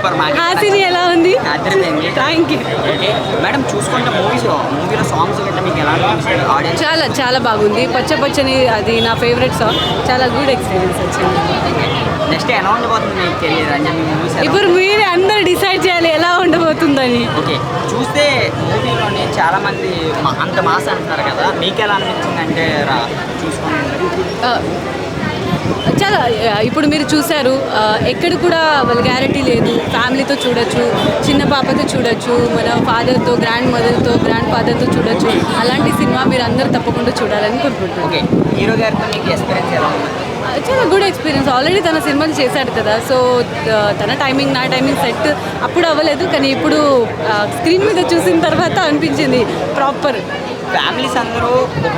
Super Hasini ఎలా ఉంది? Thank you madam చూసుకుంటే మూవీస్ మూవీలో సాంగ్స్ మీకు ఎలా ఆడియన్స్ చాలా చాలా బాగుంది. పచ్చ పచ్చని అది నా ఫేవరెట్ సాంగ్ చాలా గుడ్ ఎక్స్పీరియన్స్ వచ్చింది. నెక్స్ట్ ఎలా ఉండబోతుంది ఇప్పుడు మీరే అందరు డిసైడ్ చేయాలి ఎలా ఉండబోతుందని. ఓకే చూస్తే మూవీలోనే చాలా మంది అంత మాస్ అంటున్నారు కదా మీకు ఎలా అనిపించింది అంటే చూసుకోండి. చాలా ఇప్పుడు మీరు చూశారు ఎక్కడ కూడా గ్యారంటీ లేదు. ఫ్యామిలీతో చూడొచ్చు చిన్న పాపతో చూడొచ్చు మన ఫాదర్తో గ్రాండ్ మదర్తో గ్రాండ్ ఫాదర్తో చూడొచ్చు. అలాంటి సినిమా మీరు అందరూ తప్పకుండా చూడాలని కోరుకుంటున్నాను. ఓకే హీరో గారితో మీకు ఎక్స్పీరియన్స్ ఎలా ఉంది? ఆ, చాలా గుడ్ ఎక్స్పీరియన్స్ ఆల్రెడీ తన సినిమాలు చేశాడు కదా సో తన టైమింగ్ నా టైమింగ్ సెట్ అప్పుడు అవ్వలేదు కానీ ఇప్పుడు స్క్రీన్ మీద చూసిన తర్వాత అనిపించింది ప్రాపర్ ఫ్యామిలీస్ అందరూ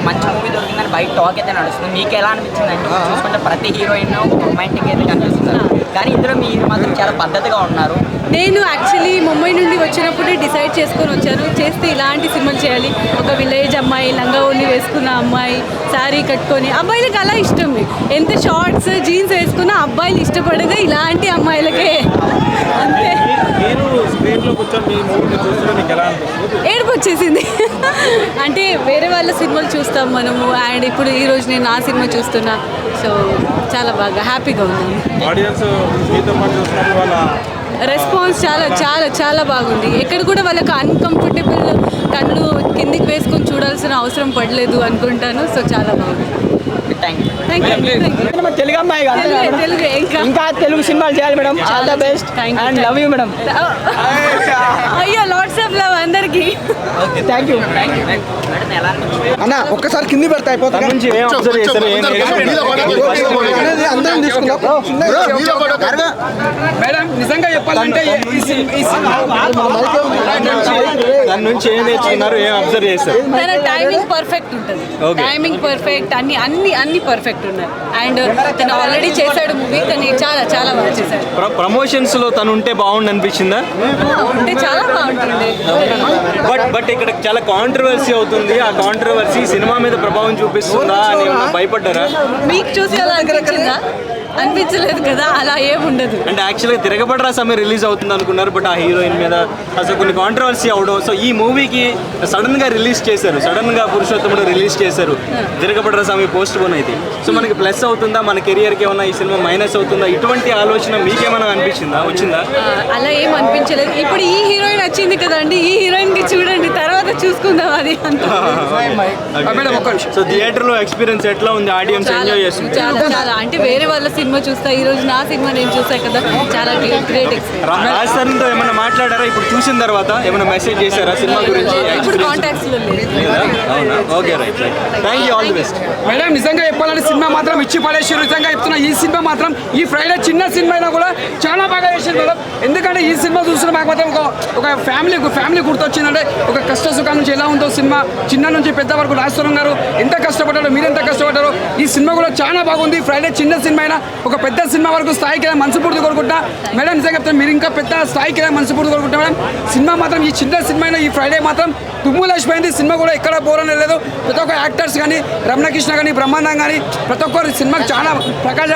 మంచి మూవీ దొరికిందని బయట టాక్ అయితే నడుస్తుంది మీకు ఎలా అనిపించింది అంటే చూసుకుంటే ప్రతి హీరోయిన్ ఒక రొమాంటిక్ అయితే కనిపిస్తున్నారు కానీ ఇందులో మీరు మాత్రం చాలా పద్ధతిగా ఉన్నారు. నేను యాక్చువల్లీ ముంబై నుండి వచ్చినప్పుడే డిసైడ్ చేసుకొని వచ్చాను. చేస్తే ఇలాంటి సినిమాలు చేయాలి. ఒక విలేజ్ అమ్మాయి లంగా ఓని వేసుకున్న అమ్మాయి శారీ కట్టుకొని అబ్బాయిలకు అలా ఇష్టం. ఎంత షార్ట్స్ జీన్స్ వేసుకున్న అబ్బాయిలు ఇష్టపడేదే ఇలాంటి అమ్మాయిలకే. అంతే ఏడుపు వచ్చేసింది అంటే వేరే వాళ్ళ సినిమాలు చూస్తాం మనము అండ్ ఇప్పుడు ఈ రోజు నేను నా సినిమా చూస్తున్నా. సో చాలా బాగా హ్యాపీగా ఉంది. రెస్పాన్స్ చాలా చాలా చాలా బాగుంది. ఎక్కడ కూడా వాళ్ళకి అన్కంఫర్టబుల్ కళ్ళు కిందికి వేసుకొని చూడాల్సిన అవసరం పడలేదు అనుకుంటాను. సో చాలా బాగుంది. తెలుగు అమ్మాయి ఇంకా ఇంకా తెలుగు సినిమాలు చేయాలి madam all the best and love you madam అయ్యో లాట్స్ ఆఫ్ లవ్ అందరికి థ్యాంక్ యూ అన్న ఒక్కసారి కింది పెడతా అయిపోతుంది అందరం తీసుకున్నాం మేడం నిజంగా చెప్పాలంటే దాని నుంచి ఏం నేర్చుకున్నారు ఏం అబ్జర్వ్ చేశారు? తన టైమింగ్ పర్ఫెక్ట్ ఉంటుంది. టైమింగ్ పర్ఫెక్ట్ అన్ని అన్ని అన్ని పర్ఫెక్ట్ ఉన్నాయి. అండ్ తను ఆల్రెడీ చేశాడు మూవీ కానీ చాలా చాలా బాగా చేశాడు. ప్రమోషన్స్లో తను ఉంటే బాగుండు అనిపించిందా? అంటే చాలా బాగుంటుంది. బట్ బట్ ఇక్కడ చాలా కాంట్రవర్సీ అవుతుంది. ఆ కాంట్రవర్సీ సినిమా మీద ప్రభావం చూపిస్తుందా అని భయపడ్డారా? మీకు చూసి అలా అనిపించిందా? అనిపించలేదు కదా అలా ఏం ఉండదు. అంటే యాక్చువల్గా తిరగబడరా సమయం రిలీజ్ అవుతుంది అనుకున్నారు బట్ ఆ హీరోయిన్ మీద అసలు కొన్ని కాంట్రవర్సీ అవడం సో ఈ మూవీకి సడన్గా రిలీజ్ చేశారు సడన్గా పురుషోత్తముడు రిలీజ్ చేశారు. తిరగబడరా సమయం పోస్ట్ పోన్ అయితే. సో మనకి ప్లస్ అవుతుందా మన కెరియర్కి ఏమన్నా ఈ సినిమా మైనస్ అవుతుందా? ఇటువంటి ఆలోచన మీకేమైనా అనిపించిందా? వచ్చిందా? అలా ఏం అనిపించలేదు. ఇప్పుడు ఈ హీరోయిన్ వచ్చింది కదండి ఈ హీరోయిన్కి చూడండి తర్వాత చూసుకుందాం అది అంత. సో థియేటర్లో ఎక్స్పీరియన్స్ ఎట్లా ఉంది? ఆడియన్స్ ఎంజాయ్ చేస్తుంది. చాలా చాలా. అంటే వేరే వాళ్ళ సినిమా చూస్తా ఈ రోజు నా సినిమా నేను చూసా కదా. చాలా గ్రేట్ ఎక్స్పీరియన్స్ రాజ్ తరుణ్తో ఏమైనా మాట్లాడారా? ఇప్పుడు చూసిన తర్వాత ఏమైనా మెసేజ్ చేశారా సినిమా గురించి? ఇప్పుడు కాంటాక్ట్స్లో అవునా? Okay right right thank you all the best madam నిజంగా చెప్పాలంటే సినిమా మాత్రం ఇచ్చి పడేసి నిజంగా చెప్తున్నా. ఈ సినిమా మాత్రం ఈ ఫ్రైడే చిన్న సినిమా అయినా కూడా చాలా బాగా చేసింది మేడం. ఎందుకంటే ఈ సినిమా చూస్తున్న మాకు మాత్రం ఒక ఒక ఫ్యామిలీ ఫ్యామిలీ గుర్తొచ్చిందంటే ఒక కష్ట సుఖాల నుంచి ఎలా ఉందో సినిమా చిన్న నుంచి పెద్ద వరకు రాజేశ్వరం గారు ఎంత కష్టపడ్డారో మీరు ఎంత కష్టపడ్డారో ఈ సినిమా కూడా చాలా బాగుంది. ఫ్రైడే చిన్న సినిమా అయినా ఒక పెద్ద సినిమా వరకు స్థాయికి మనసుపూర్తి కోరుకుంటా మేడం నిజంగా చెప్తాను మీరు ఇంకా పెద్ద స్థాయికి మనసుపూర్తి కోరుకుంటా మేడం సినిమా మాత్రం ఈ చిన్న సినిమా అయినా ఈ ఫ్రైడే మాత్రం తుమ్ములేసిపోయింది సినిమా కూడా ఎక్కడ బోరనే లేదు. ప్రతి ఒక్క యాక్టర్స్ కానీ రమణకృష్ణ కానీ బ్రహ్మాండం కానీ ప్రతి ఒక్కరు సినిమాకి చాలా ప్రకాశ్